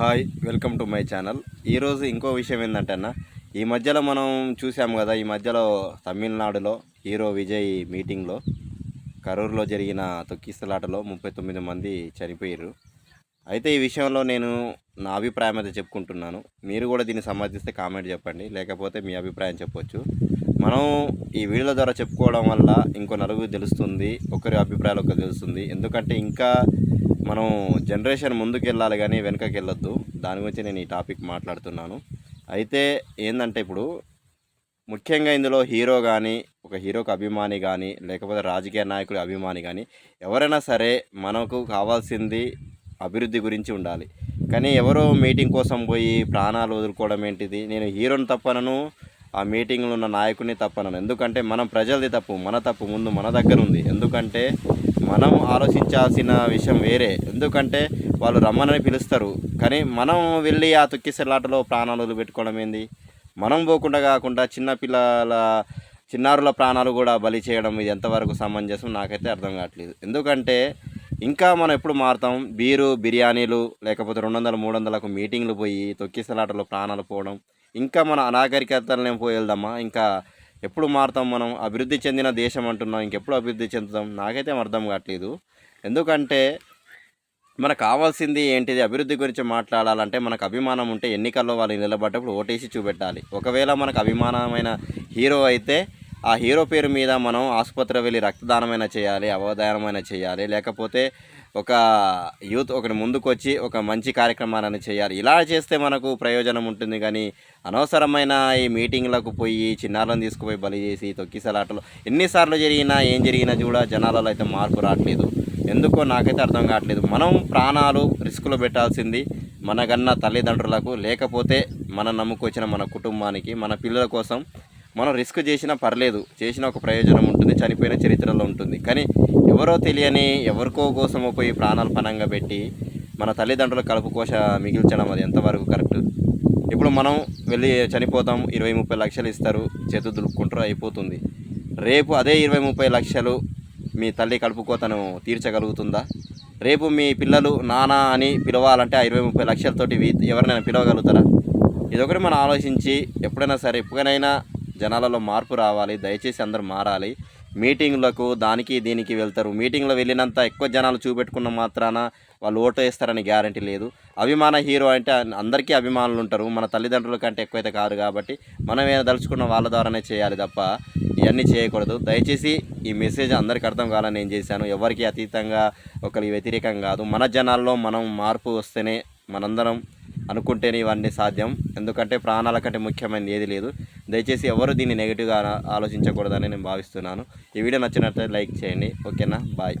Hi welcome to my channel. ఈరోజు ఇంకో విషయం ఏంటంటే అన్న ఈ మధ్యలో మనం చూసాం కదా ఈ మధ్యలో తమిళనాడులో హీరో విజయ్ మీటింగ్లో కరూరులో జరిగిన తొక్కిసలాటలో ముప్పై తొమ్మిది మంది చనిపోయారు అయితే ఈ విషయంలో నేను నా అభిప్రాయం అయితే చెప్పుకుంటున్నాను. మీరు కూడా దీన్ని సమర్థిస్తే కామెంట్ చెప్పండి లేకపోతే మీ అభిప్రాయం చెప్పొచ్చు. మనం ఈ వీడియోల ద్వారా చెప్పుకోవడం వల్ల ఇంకో నలుగురు తెలుస్తుంది ఒకరి అభిప్రాయాలు ఒకరు తెలుస్తుంది. ఎందుకంటే ఇంకా మనం జనరేషన్ ముందుకు వెళ్ళాలి కానీ వెనకకి వెళ్ళొద్దు దాని గురించి నేను ఈ టాపిక్ మాట్లాడుతున్నాను. అయితే ఏంటంటే ఇప్పుడు ముఖ్యంగా ఇందులో హీరో కానీ ఒక హీరోకి అభిమాని కానీ లేకపోతే రాజకీయ నాయకుడి అభిమాని కానీ ఎవరైనా సరే మనకు కావాల్సింది అభివృద్ధి గురించి ఉండాలి. కానీ ఎవరో మీటింగ్ కోసం పోయి ప్రాణాలు వదులుకోవడం ఏంటిది? నేను హీరోని తప్పనను ఆ మీటింగ్లో ఉన్న నాయకుడిని తప్పనను. ఎందుకంటే మనం ప్రజలది తప్పు మన తప్పు ముందు మన దగ్గర ఉంది ఎందుకంటే మనం ఆలోచించాల్సిన విషయం వేరే. ఎందుకంటే వాళ్ళు రమ్మని పిలుస్తారు. కానీ మనం వెళ్ళి ఆ తొక్కిసలాటలో ప్రాణాలు పెట్టుకోవడం ఏంది? మనం పోకుండా కాకుండా చిన్న పిల్లల చిన్నారుల ప్రాణాలు కూడా బలి చేయడం ఇది ఎంతవరకు సమంజసం నాకైతే అర్థం కావట్లేదు. ఎందుకంటే ఇంకా మనం ఎప్పుడు మారుతాం? బీరు బిర్యానీలు లేకపోతే రెండు వందల మూడు వందలకు మీటింగ్లు పోయి తొక్కిసలాటలో ప్రాణాలు పోవడం. ఇంకా మన అనాగరికతలనే పోయి వెళ్దామా? ఇంకా ఎప్పుడు మారుతాం మనం? అభివృద్ధి చెందిన దేశం అంటున్నాం ఇంకెప్పుడు అభివృద్ధి చెందుతాం? నాకైతే అర్థం కావట్లేదు. ఎందుకంటే మనకు కావాల్సింది ఏంటిది? అభివృద్ధి గురించి మాట్లాడాలంటే మనకు అభిమానం ఉంటే ఎన్నికల్లో వాళ్ళు నిలబడ్డప్పుడు ఓటేసి చూపెట్టాలి. ఒకవేళ మనకు అభిమానమైన హీరో అయితే ఆ హీరో పేరు మీద మనం ఆసుపత్రి వెళ్ళి రక్తదానమైన చేయాలి అవధానమైన చేయాలి లేకపోతే ఒక యూత్ ఒకటి ముందుకొచ్చి ఒక మంచి కార్యక్రమాలను చేయాలి. ఇలా చేస్తే మనకు ప్రయోజనం ఉంటుంది కానీ అనవసరమైన ఈ మీటింగ్లకు పోయి చిన్నారులను తీసుకుపోయి బలి చేసి తొక్కిసలాటలు ఎన్నిసార్లు జరిగినా ఏం జరిగినా కూడా జనాలలో అయితే మార్పు రావట్లేదు. ఎందుకో నాకైతే అర్థం కావట్లేదు. మనం ప్రాణాలు రిస్కులో పెట్టాల్సింది మనకన్నా తల్లిదండ్రులకు లేకపోతే మనం నమ్ముకొచ్చిన మన కుటుంబానికి మన పిల్లల కోసం మనం రిస్క్ చేసినా పర్లేదు చేసిన ఒక ప్రయోజనం ఉంటుంది చనిపోయిన చరిత్రలో ఉంటుంది. కానీ ఎవరో తెలియని ఎవరికో కోసమో పోయి ప్రాణాలు పనంగా పెట్టి మన తల్లిదండ్రుల కలుపుకోశ మిగిల్చడం అది ఎంతవరకు కరెక్ట్? ఇప్పుడు మనం వెళ్ళి చనిపోతాం ఇరవై ముప్పై లక్షలు ఇస్తారు చేతు దులుపుకుంటారు అయిపోతుంది. రేపు అదే ఇరవై ముప్పై లక్షలు మీ తల్లి కలుపుకోతను తీర్చగలుగుతుందా? రేపు మీ పిల్లలు నానా అని పిలవాలంటే ఆ ఇరవై ముప్పై లక్షలతోటి వీ- ఎవరినైనా పిలవగలుగుతారా? ఇదొకటి మనం ఆలోచించి ఎప్పుడైనా సరే ఎప్పుడైనా జనాలలో మార్పు రావాలి దయచేసి అందరూ మారాలి. మీటింగ్లకు దానికి దీనికి వెళ్తారు. మీటింగ్లో వెళ్ళినంత ఎక్కువ జనాలు చూపెట్టుకున్న మాత్రాన వాళ్ళు ఓటు వేస్తారని గ్యారంటీ లేదు. అభిమాన హీరో అంటే అందరికీ అభిమానులు ఉంటారు. మన తల్లిదండ్రుల కంటే ఎక్కువైతే కాదు కాబట్టి మనం ఏదైనా దలుచుకున్న వాళ్ళ ద్వారానే చేయాలి తప్ప ఇవన్నీ చేయకూడదు. దయచేసి ఈ మెసేజ్ అందరికీ అర్థం కావాలని నేను చేశాను. ఎవరికి అతీతంగా ఒకరికి వ్యతిరేకం కాదు. మన జనాల్లో మనం మార్పు వస్తేనే మనందరం అనుకుంటేనే ఇవన్నీ సాధ్యం. ఎందుకంటే ప్రాణాల కంటే ముఖ్యమైనది ఏది లేదు. దయచేసి ఎవరు దీన్ని నెగిటివ్గా ఆలోచించకూడదని నేను భావిస్తున్నాను. ఈ వీడియో నచ్చినట్లయితే లైక్ చేయండి. ఓకేనా? బాయ్.